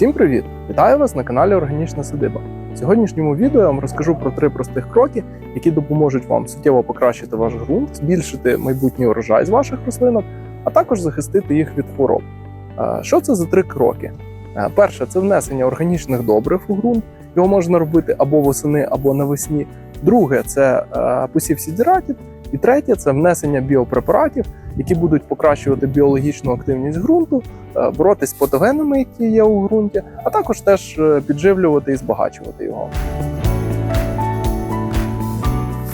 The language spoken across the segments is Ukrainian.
Всім привіт! Вітаю вас на каналі Органічна Садиба. В сьогоднішньому відео я вам розкажу про три простих кроки, які допоможуть вам суттєво покращити ваш ґрунт, збільшити майбутній урожай з ваших рослинок, а також захистити їх від хвороб. Е, Що це за три кроки? Е, Перше це внесення органічних добрив у ґрунт. Його можна робити або восени, або навесні. Друге це е, посів сідіратів. І третє це внесення біопрепаратів, які будуть покращувати біологічну активність ґрунту, е, боротись з патогенами, які є у ґрунті, а також теж е, підживлювати і збагачувати його.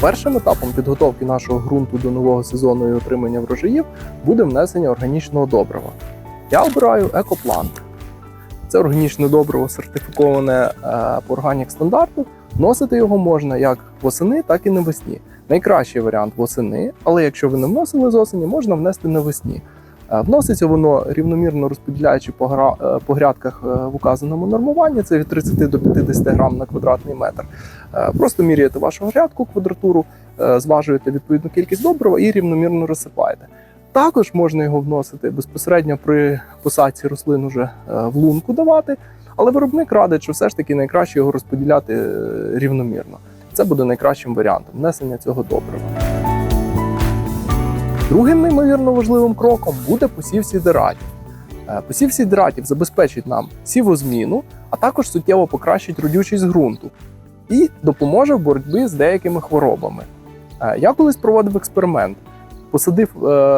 Першим етапом підготовки нашого ґрунту до нового сезону і отримання врожаїв буде внесення органічного добрива. Я обираю екоплант. Це органічне добриво сертифіковане е, по органік стандарту. Вносити його можна як восени, так і навесні. Найкращий варіант восени, але якщо ви не вносили з осені, можна внести навесні. Е, Вноситься воно рівномірно розподіляючи по, гра... е, по грядках е, в указаному нормуванні, це від 30 до 50 грам на квадратний метр. Просто міряєте вашу грядку, квадратуру, зважуєте відповідну кількість добрива і рівномірно розсипаєте. Також можна його вносити безпосередньо при посадці рослин уже в лунку давати, але виробник радить, що все ж таки найкраще його розподіляти е, рівномірно. Це буде найкращим варіантом внесення цього добрива. Другим неймовірно важливим кроком буде посів сідератів. Е, Посів сідератів забезпечить нам сівозміну, а також суттєво покращить родючість ґрунту і допоможе в боротьбі з деякими хворобами. Е, Я колись проводив експеримент. Посадив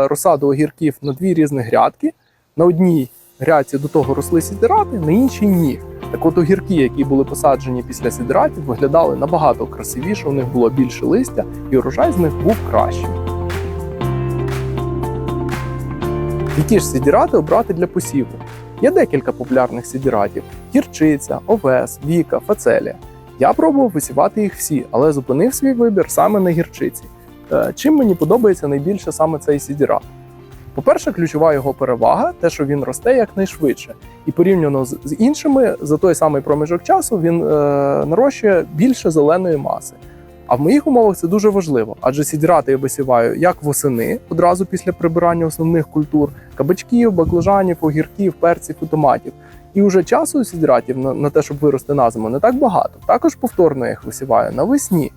розсаду огірків на дві різні грядки. На одній грядці до того росли сідерати, на іншій ні. Так от огірки, які були посаджені після сідератів, виглядали набагато красивіше, у них було більше листя, і урожай з них був кращим. Які ж сідірати обрати для посіву? Є декілька популярних сідіратів: гірчиця, овес, віка, фацелія. Я пробував висівати їх всі, але зупинив свій вибір саме на гірчиці. Е, Чим мені подобається найбільше саме цей сідірат? По-перше, ключова його перевага те, що він росте якнайшвидше, і порівняно з, іншими за той самий проміжок часу він е, нарощує більше зеленої маси. А в моїх умовах це дуже важливо, адже сідірати я висіваю як восени, одразу після прибирання основних культур кабачків, баклажанів, огірків, перців і томатів. І вже часу у сідіратів на, на те, щоб вирости на зиму, не так багато. Також повторно я їх висіваю навесні.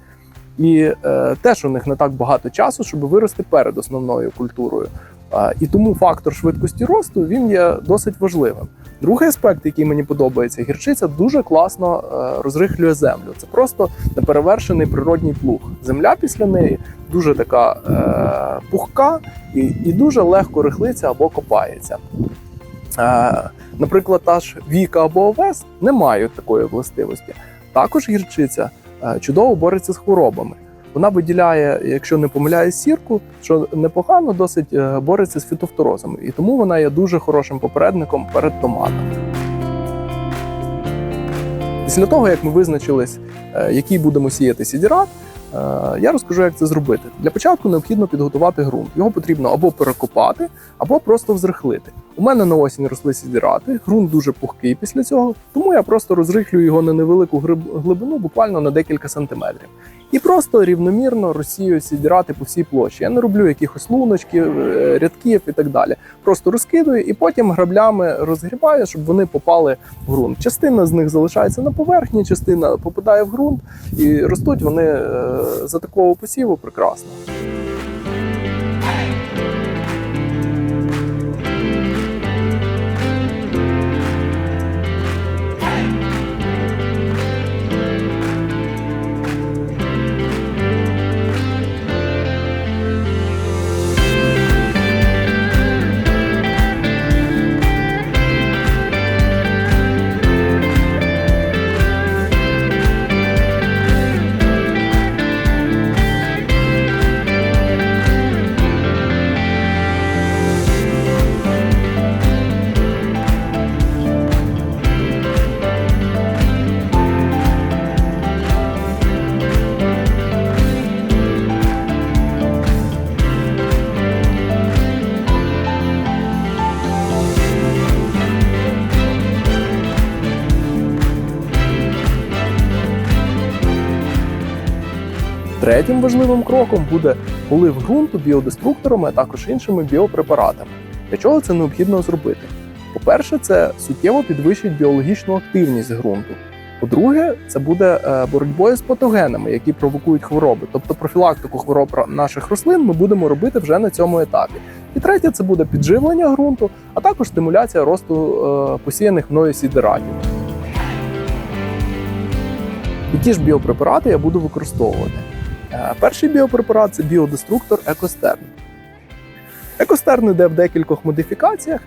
І е, теж у них не так багато часу, щоб вирости перед основною культурою. І тому фактор швидкості росту він є досить важливим. Другий аспект, який мені подобається, гірчиця дуже класно е, розрихлює землю. Це просто неперевершений природній плуг. Земля після неї дуже така е, пухка і, і дуже легко рихлиться або копається. Е, наприклад, та ж віка або овес не мають такої властивості. Також гірчиця е, чудово бореться з хворобами. Вона виділяє, якщо не помиляю, сірку, що непогано досить е, бореться з фітофторозами, і тому вона є дуже хорошим попередником перед томатами. Після того, як ми визначились, е, який будемо сіяти сідірат, е, я розкажу, як це зробити. Для початку необхідно підготувати ґрунт. Його потрібно або перекопати, або просто взрихлити. У мене на осінь росли сідірати, ґрунт дуже пухкий після цього, тому я просто розрихлюю його на невелику глибину, буквально на декілька сантиметрів. І просто рівномірно Росію сідірати по всій площі. Я не роблю якихось луночків, е, рядків і так далі. Просто розкидую і потім граблями розгрібаю, щоб вони попали в ґрунт. Частина з них залишається на поверхні, частина попадає в ґрунт, і ростуть вони е, за такого посіву прекрасно. Третім важливим кроком буде полив ґрунту біодеструкторами, а також іншими біопрепаратами. Для чого це необхідно зробити? По-перше, це суттєво підвищить біологічну активність ґрунту. По-друге, це буде е, боротьбою з патогенами, які провокують хвороби. Тобто профілактику хвороб наших рослин ми будемо робити вже на цьому етапі. І третє це буде підживлення ґрунту, а також стимуляція росту е, посіяних мною сідератів. Які ж біопрепарати я буду використовувати? Перший біопрепарат це біодеструктор Екостерн. Екостерн йде в декількох модифікаціях.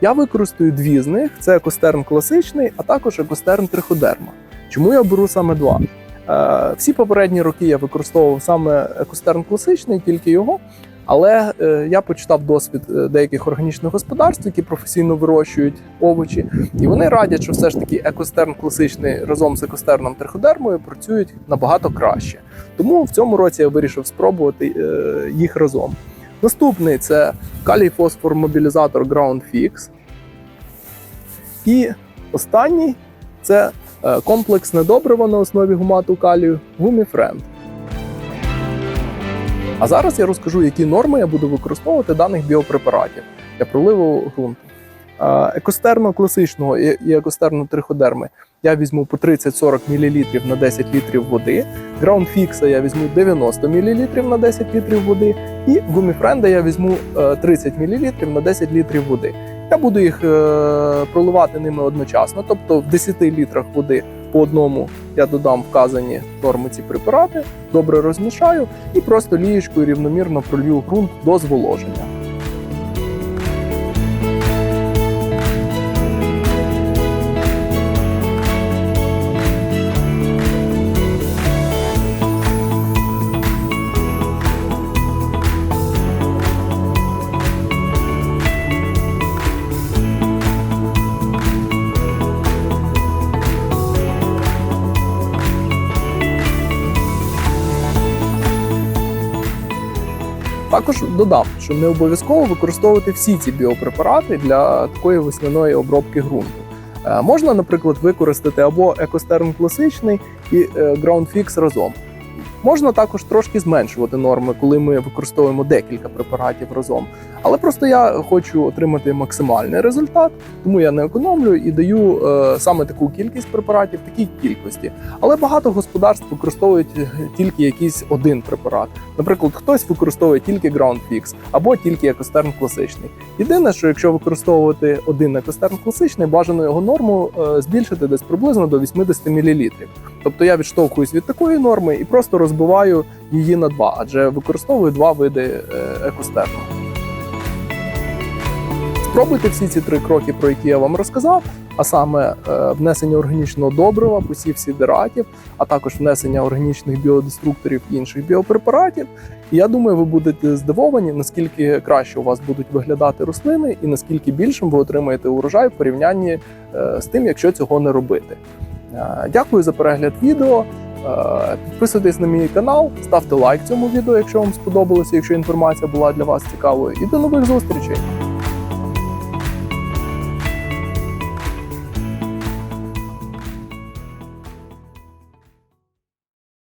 Я використаю дві з них: це екостерн класичний, а також екостерн триходерма. Чому я беру саме два? Е, всі попередні роки я використовував саме екостерн класичний, тільки його. Але е, я почитав досвід е, деяких органічних господарств, які професійно вирощують овочі, і вони радять, що все ж таки екостерн класичний разом з екостерном триходермою працюють набагато краще. Тому в цьому році я вирішив спробувати е, їх разом. Наступний це калій фосфор мобілізатор Ground Fix. І останній це комплексне добриво на основі гумату калію Гуміфренд. А зараз я розкажу, які норми я буду використовувати даних біопрепаратів для проливу ґрунту. Е, Екостерно класичного і екостерно триходерми я візьму по 30-40 мл на 10 літрів води. Граундфікса я візьму 90 мл на 10 літрів води. І гуміфренда я візьму е, 30 мл на 10 літрів води. Я буду їх е, проливати ними одночасно, тобто в 10 літрах води по одному я додам вказані норми ці препарати, добре розмішаю і просто лієчкою рівномірно пролью ґрунт до зволоження. Також додав, що не обов'язково використовувати всі ці біопрепарати для такої весняної обробки ґрунту. Е, Можна, наприклад, використати або екостерн класичний і е, разом. Можна також трошки зменшувати норми, коли ми використовуємо декілька препаратів разом. Але просто я хочу отримати максимальний результат, тому я не економлю і даю е, саме таку кількість препаратів, такій кількості. Але багато господарств використовують е, тільки якийсь один препарат. Наприклад, хтось використовує тільки Ground Fix або тільки екостерн класичний. Єдине, що якщо використовувати один екостерн класичний, бажано його норму е, збільшити десь приблизно до 80 мл. Тобто я відштовхуюсь від такої норми і просто розбиваю її на два, адже використовую два види е, екостерну. Спробуйте всі ці три кроки, про які я вам розказав, а саме е, внесення органічного добрива, посів сідератів, а також внесення органічних біодеструкторів і інших біопрепаратів. І я думаю, ви будете здивовані, наскільки краще у вас будуть виглядати рослини, і наскільки більшим ви отримаєте урожай в порівнянні е, з тим, якщо цього не робити. Дякую за перегляд відео. Е, Підписуйтесь на мій канал, ставте лайк цьому відео, якщо вам сподобалося, якщо інформація була для вас цікавою. І до нових зустрічей!